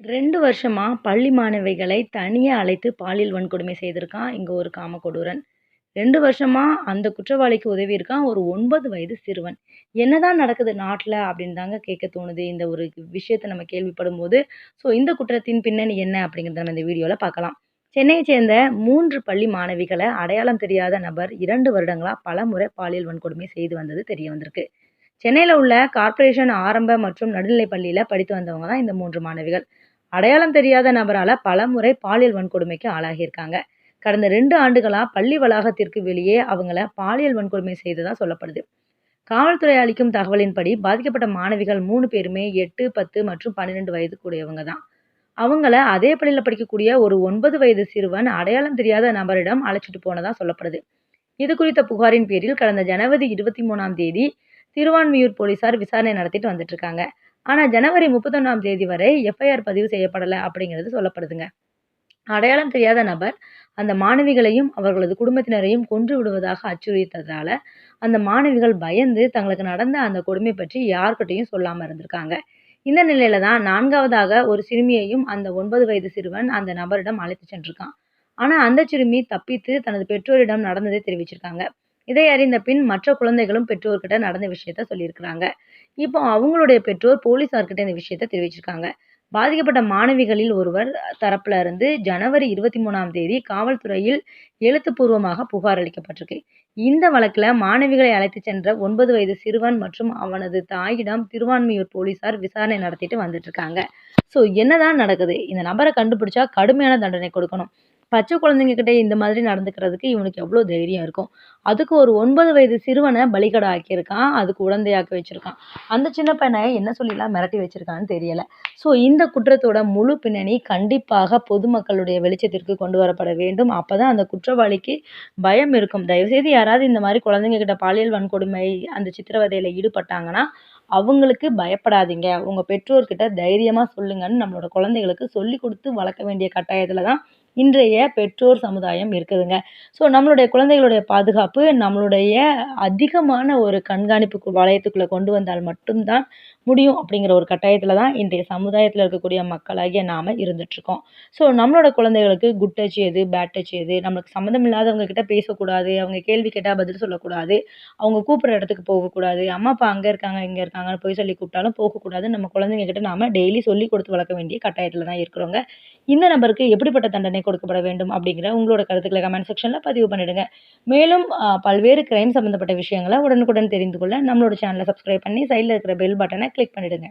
ரெண்டு வருஷமாக பள்ளி மாணவிகளை தனியாக அழைத்து பாலியல் வன்கொடுமை செய்திருக்கான் இங்கே ஒரு காமக்கொடூரன். ரெண்டு வருஷமாக அந்த குற்றவாளிக்கு உதவியிருக்கான் ஒரு ஒன்பது வயது சிறுவன். என்னதான் நடக்குது நாட்டில் அப்படின்னு தாங்க கேட்க தோணுது. இந்த ஒரு விஷயத்தை நம்ம கேள்விப்படும் போது ஸோ இந்த குற்றத்தின் பின்னணி என்ன அப்படிங்கிறத நம்ம இந்த வீடியோவில் பார்க்கலாம். சென்னையை சேர்ந்த மூன்று பள்ளி மாணவிகளை அடையாளம் தெரியாத நபர் இரண்டு வருடங்களாக பலமுறை பாலியல் வன்கொடுமை செய்து வந்தது தெரிய வந்திருக்கு. சென்னையில் உள்ள கார்ப்பரேஷன் ஆரம்ப மற்றும் நடுநிலைப் பள்ளியில் படித்து வந்தவங்க தான் இந்த மூன்று மாணவிகள். அடையாளம் தெரியாத நபரால பலமுறை பாலியல் வன்கொடுமைக்கு ஆளாகியிருக்காங்க. கடந்த ரெண்டு ஆண்டுகளா பள்ளி வளாகத்திற்கு வெளியே அவங்கள பாலியல் வன்கொடுமை செய்ததாக சொல்லப்படுது. காவல்துறை அளிக்கும் தகவலின்படி பாதிக்கப்பட்ட மாணவிகள் மூணு பேருமே 8, 10 மற்றும் 12 வயதுக்குடையவங்க தான். அவங்கள அதே பள்ளியில் படிக்கக்கூடிய ஒரு ஒன்பது வயது சிறுவன் அடையாளம் தெரியாத நபரிடம் அழைச்சிட்டு போனதா சொல்லப்படுது. இது குறித்த புகாரின் பேரில் கடந்த ஜனவரி 23ஆம் தேதி திருவான்மியூர் போலீசார் விசாரணை நடத்திட்டு வந்துட்டு இருக்காங்க. ஆனால் ஜனவரி 31ஆம் தேதி வரை எஃப்.ஐ.ஆர் பதிவு செய்யப்படலை அப்படிங்கிறது சொல்லப்படுதுங்க. அடையாளம் தெரியாத நபர் அந்த மாணவிகளையும், அவர்களது குடும்பத்தினரையும் கொன்று விடுவதாக அச்சுறுத்ததால அந்த மாணவிகள் பயந்து தங்களுக்கு நடந்த அந்த கொடுமை பற்றி யார்கிட்டையும் சொல்லாமல் இருந்திருக்காங்க. இந்த நிலையில தான் நான்காவதாக ஒரு சிறுமியையும் அந்த ஒன்பது வயது சிறுவன் அந்த நபரிடம் அழைத்து சென்றிருக்கான். ஆனால் அந்த சிறுமி தப்பித்து தனது பெற்றோரிடம் நடந்ததை தெரிவிச்சிருக்காங்க. இதை அறிந்த பின் மற்ற குழந்தைகளும் பெற்றோர்கிட்ட நடந்த விஷயத்த சொல்லியிருக்கிறாங்க இப்போ அவங்களுடைய பெற்றோர் போலீஸார்கிட்ட இந்த விஷயத்த தெரிவிச்சிருக்காங்க. பாதிக்கப்பட்ட மாணவிகளில் ஒருவர் தரப்புல இருந்து ஜனவரி 23ஆம் தேதி காவல்துறையில் எழுத்துப்பூர்வமாக புகார் அளிக்கப்பட்டிருக்கு. இந்த வழக்கில் மாணவிகளை அழைத்துச் சென்ற ஒன்பது வயது சிறுவன் மற்றும் அவனது தாயிடம் திருவான்மியூர் போலீசார் விசாரணை நடத்திட்டு வந்துட்டு இருக்காங்க. ஸோ என்னதான் நடக்குது? இந்த நபரை கண்டுபிடிச்சா கடுமையான தண்டனை கொடுக்கணும். பச்சை குழந்தைங்க கிட்டே இந்த மாதிரி நடந்துக்கிறதுக்கு இவனுக்கு எவ்வளோ தைரியம் இருக்கும்? அதுக்கு ஒரு ஒன்பது வயது சிறுவனை பலிகடா ஆக்கியிருக்கான். அதுக்கு உடந்தையாக்கி வச்சிருக்கான். அந்த சின்ன பையனை என்ன சொல்லிலாம் மிரட்டி வச்சிருக்கான்னு தெரியலை ஸோ இந்த குற்றத்தோட முழு பின்னணி கண்டிப்பாக பொதுமக்களுடைய வெளிச்சத்திற்கு கொண்டு வரப்பட வேண்டும். அப்போ தான் அந்த குற்றவாளிக்கு பயம் இருக்கும். தயவுசெய்து யாராவது இந்த மாதிரி குழந்தைங்க கிட்ட பாலியல் வன்கொடுமை, அந்த சித்திரவதையில் ஈடுபட்டாங்கன்னா, அவங்களுக்கு பயப்படாதீங்க. உங்கள் பெற்றோர்கிட்ட தைரியமாக சொல்லுங்கன்னு நம்மளோட குழந்தைகளுக்கு சொல்லி கொடுத்து வளர்க்க வேண்டிய கட்டாயத்தில் தான் இன்றைய பெற்றோர் சமுதாயம் இருக்குதுங்க. ஸோ நம்மளுடைய குழந்தைகளுடைய பாதுகாப்பு நம்மளுடைய அதிகமான ஒரு கண்காணிப்பு வளையத்துக்குள்ளே கொண்டு வந்தால் மட்டும் தான் முடியும் அப்படிங்கிற ஒரு கட்டாயத்தில் தான் இன்றைய சமுதாயத்தில் இருக்கக்கூடிய மக்களாகிய நாம இருந்துட்டுருக்கோம் ஸோ நம்மளோட குழந்தைகளுக்கு குட் டச் எது? பேட் டச் எது? நம்மளுக்கு சம்மந்தம் இல்லாதவங்க கிட்ட பேசக்கூடாது. அவங்க கேள்வி கேட்டால் பதில் சொல்லக்கூடாது. அவங்க கூப்பிட்ற இடத்துக்கு போகக்கூடாது. அம்மா, அப்பா அங்கே இருக்காங்க, இங்கே இருக்காங்கன்னு பொய் சொல்லி கூப்பிட்டாலும் போகக்கூடாது நம்ம குழந்தைங்க கிட்ட நாம் டெய்லி சொல்லி கொடுத்து வளர்க்க வேண்டிய கட்டாயத்தில் தான் இருக்கிறோங்க. இந்த நபருக்கு எப்படிப்பட்ட தண்டனை கொடுக்கப்பட வேண்டும் அப்படிங்கிற உங்களோட கருத்துக்களை கமெண்ட் செக்ஷனில் பதிவு பண்ணிடுங்க. மேலும் பல்வேறு கிரைம் சம்மந்தப்பட்ட விஷயங்கள உடனுக்குடன் தெரிந்து கொள்ள நம்மளோட சேனலை சப்ஸ்கிரைப் பண்ணி சைடுல இருக்கிற பெல் பட்டனை கிளிக் பண்ணிடுங்க.